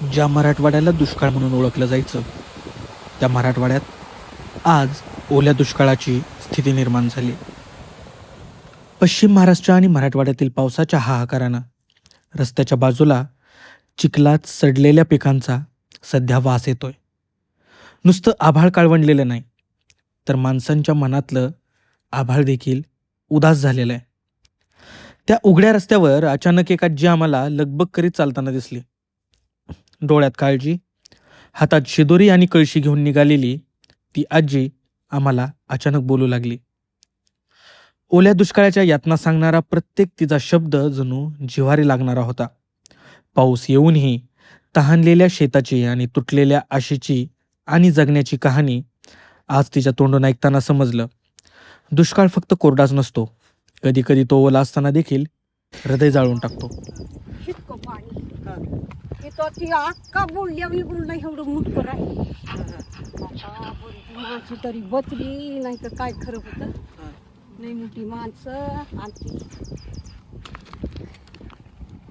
ज्या मराठवाड्याला दुष्काळ म्हणून ओळखलं जायचं त्या मराठवाड्यात आज ओल्या दुष्काळाची स्थिती निर्माण झाली. पश्चिम महाराष्ट्र आणि मराठवाड्यातील पावसाच्या हाहाकारानं रस्त्याच्या बाजूला चिखलात सडलेल्या पिकांचा सध्या वास येतोय. नुसतं आभाळ काळवंडलेलं नाही तर माणसांच्या मनातलं आभाळ देखील उदास झालेलं आहे. त्या उघड्या रस्त्यावर अचानक एक आजी आम्हाला लगबग करीत चालताना दिसली. डोळ्यात काळजी हातात शिदोरी आणि कळशी घेऊन निघालेली ती आजी आम्हाला अचानक बोलू लागली. ओल्या दुष्काळाच्या यातना सांगणारा प्रत्येक तिचा शब्द जणू जिव्हारी लागणारा होता. पाऊस येऊनही तहानलेल्या शेताची आणि तुटलेल्या आशेची आणि जगण्याची कहाणी आज तिच्या तोंडून ऐकताना समजलं. दुष्काळ फक्त कोरडाच नसतो. कधी कधी तो ओला असताना देखील हृदय जाळून टाकतो. तिथं ती अक्का बोलल्या बिलकुल नाही एवढं मुठकर आहे आता बोलती माणसं तरी बचली नाही तर काय खरं होतं? नाही मोठी माणसं आणि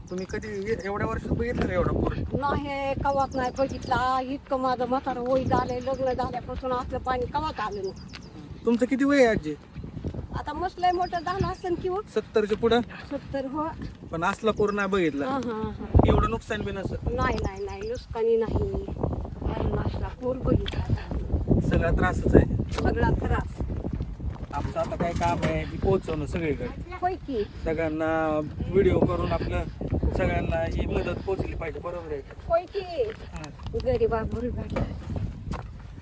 तुम्ही कधी एवढ्या वर्षात बघितलं का एवढा पूर? नाही कवात नाही बघितला. इतकं माझं म्हातारं वय झालंय लग्न झाल्यापासून असलं पाणी कवात आलं नाही. तुमचं किती वय आहे आजी? आता मसलंय मोठं झालं असेल किंवा सत्तरच्या पुढं? सत्तर हो. पण असला पूर नाही बघितला. हा हा हा. एवढं नुकसान बी नसत नाही नाही नाही. नुसकानी नाही. असला पूर बघितला सगळा त्रासच आहे. सगळा त्रास. आमचं आता काय काम आहे की पोहोचवणं सगळीकडे. होय की? सगळ्यांना व्हिडिओ करून आपलं सगळ्यांना ही मदत पोहोचली पाहिजे बरोबर आहे का? होय की? हा. गरीबा गरीबा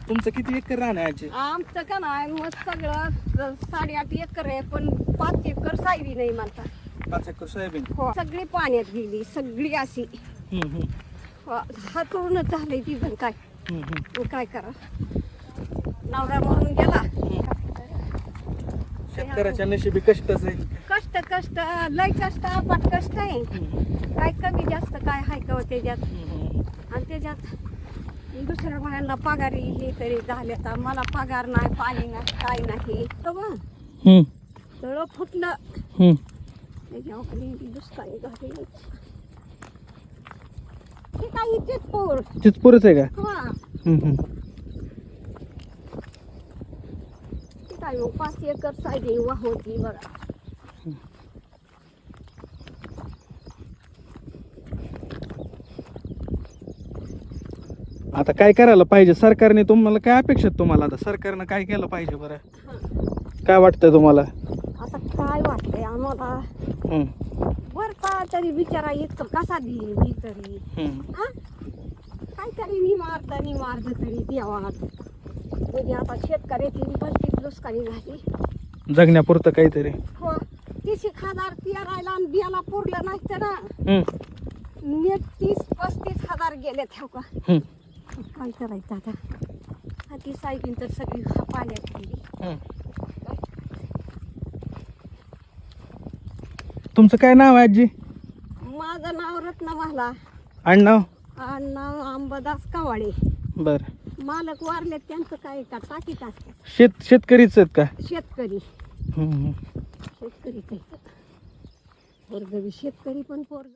तुमचं किती एकर राहणं आहे आमचं का नाही मग सगळं साडेआठ एकर आहे पण पाच एकर सायवी नाही म्हणता. पाच एकर सोयाबीन. हो सगळी पाण्यात गेली सगळी अशी. हम्म, हम्म, झालंय ती पण काय. हम्म, हम्म. मग काय करा. नवरा म्हणून गेला. शेतकऱ्याच्या नशिबी कष्टच आहे. कष्ट कष्ट लय कष्ट आपण कष्ट आहे. काय कमी जास्त काय हाय का हो त्याच्यात? आणि त्याच्यात दुसऱ्या बायांना पगारी हे तरी झाले तर मला पगार नाही पाणी नाही काय नाही. हम्म, तळ फुटलं. हम्म. त्याच्यावर दुष्काळी झाली ते काय इथेच पोर तीच पुरच आहे का? हा. हम्म, हम्म. ते काय मग पाच एकर सायडी बघा. आता काय करायला पाहिजे? सरकारने तुम्हाला काय अपेक्षा तुम्हाला? आता सरकारनं काय केलं पाहिजे बरं? काय वाटतंय तुम्हाला? आता काय वाटतंय आम्हाला? हम्म, वरता तरी बिचारा इतकं कसा देईल मी तरी. हा? काय तरी मी मारता मी मारत तरी देवात. म्हणजे आता शेतकऱ्याची भरती दुष्काळी झाली. जगण्यापुरतं काहीतरी. हो. तीस एक हजार पेरायला आणि बियाला पुरलं नाही तर हम्म, नीट तीस पस्तीस हजार गेले ठेव का? काय करायचं आता? ती सायबीन तर सगळी हा पाण्यात गेली. तुमचं काय नाव आहे आजी? माझं नाव रत्नमाला. आडनाव आणि नाव अंबादास कवाळे बर. मालक वारले त्यांचं काय का टाकीत असतात शेत शेतकरीच आहेत का? शेतकरी. शेतकरी काही पोरगवी शेतकरी पण पोरग.